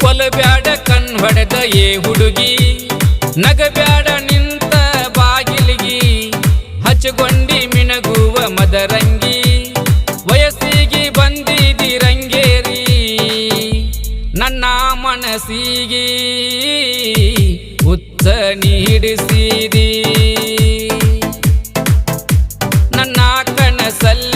ಕೊಲಬ್ಯಾಡ ಕಣ್ ಹೊಡೆದ ಏ ಹುಡುಗಿ. ನಗ ಬ್ಯಾಡ ನಿಂತ ಬಾಗಿಲಿಗಿ. ಹಚ್ಚಗೊಂಡಿ ಮಿಣಗುವ ಮದರಂಗಿ. ವಯಸ್ಸಿಗೆ ಬಂದಿದಿ ರಂಗೇರಿ. ನನ್ನ ಮನಸ್ಸಿಗೆ ಉತ್ತ ನೀಡಿಸಿದಿ. ನನ್ನ ಕನಸಲ್ಲಿ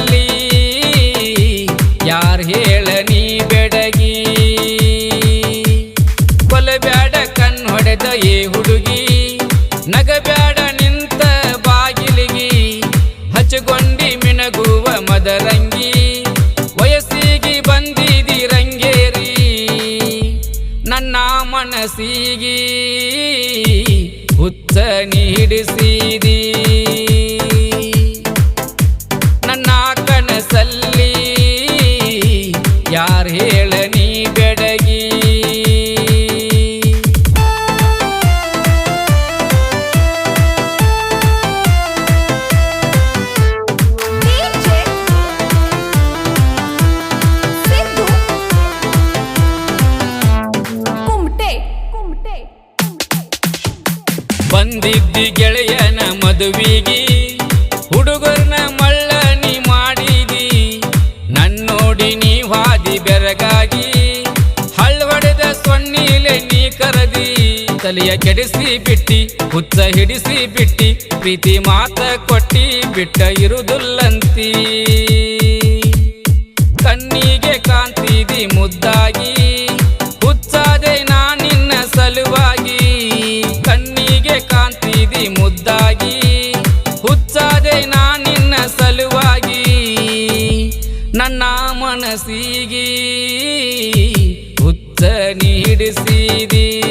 ಮಿಣಗುವ ಮದರಂಗಿ ವಯಸ್ಸಿಗೆ ಬಂದಿದಿ ರಂಗೇರಿ. ನನ್ನ ಮನಸ್ಸಿಗೆ ಹುಚ್ಚ ನೀಡಿಸಿದಿ. ಮದುವಿಗಿ ಹುಡುಗರ್ನ ಮಳ್ಳನಿ ಮಾಡಿದಿ. ನನ್ನೋಡಿ ನೀ ವಾದಿ ಬೆರಗಾಗಿ ಹಳ್ವಡೆದ ಸೊನ್ನಿಲೆ ನೀ ಕರದಿ. ತಲೆಯ ಕೆಡಿಸಿ ಬಿಟ್ಟಿ, ಹುಚ್ಚ ಹಿಡಿಸಿ ಬಿಟ್ಟಿ, ಪ್ರೀತಿ ಮಾತ ಕೊಟ್ಟಿ, ಬಿಟ್ಟ ಇರುದುಲ್ಲಂತೀ. ಕಣ್ಣಿಗೆ ಕಾಂತಿದಿ ಮುದ್ದಾಗಿ, ಹುಚ್ಚಾದೆ ನಾ ನಿನ್ನ ಸಲುವಾಗಿ. ಕಣ್ಣಿಗೆ ಕಾಂತಿದಿ ಮುದ್ದಾಗಿ ಮನಸ್ಸಿಗೆ ಉತ್ತ ನೀಡಿಸಿದಿ.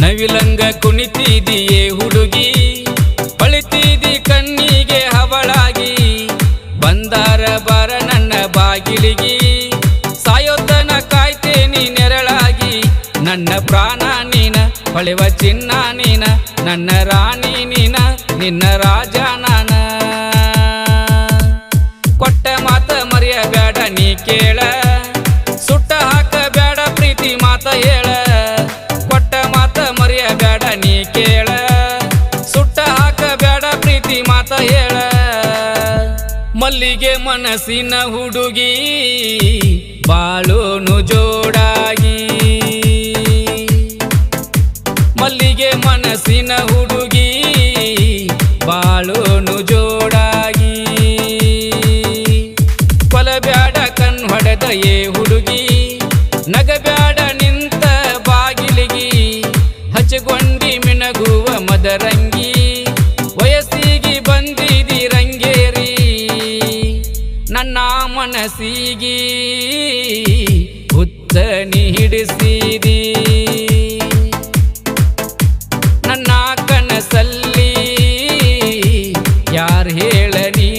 ನವಿಲಂಗ ಕುಣಿತಿದೆಯೇ ಹುಡುಗಿ. ಬಳಿತೀದಿ ಕಣ್ಣಿಗೆ ಹವಳಾಗಿ. ಬಂದಾರ ಬಾರ ನನ್ನ ಬಾಗಿಲಿಗಿ. ಸಾಯೋತನ ಕಾಯ್ತೇನಿ ನೆರಳಾಗಿ. ನನ್ನ ಪ್ರಾಣ ನೀನ, ಹೊಳೆವ ಚಿನ್ನ ನೀನ, ನನ್ನ ರಾಣಿ ನೀನ, ನಿನ್ನ ರಾಜ ನಾನ. ಕೊಟ್ಟ ಮಾತ ಮರೆಯಬೇಡ ನೀ ಕೇಳ. ಮಲ್ಲಿಗೆ ಮನಸ್ಸಿನ ಹುಡುಗಿ ಬಾಳೋನು ಜೋಡಾಗಿ. ಮಲ್ಲಿಗೆ ಮನಸ್ಸಿನ ಹುಡುಗಿ ಬಾಳೋನು ಜೋಡಾಗಿ. ಕೊಲಬ್ಯಾಡ ಕಣ್ ಹೊಡೆದ ಏ ಮನಸ್ಸಿಗೆ ಉತ್ತನಿ ಹಿಡಿಸಿದಿ. ನನ್ನ ಕನಸಲ್ಲಿ ಯಾರು ಹೇಳನಿ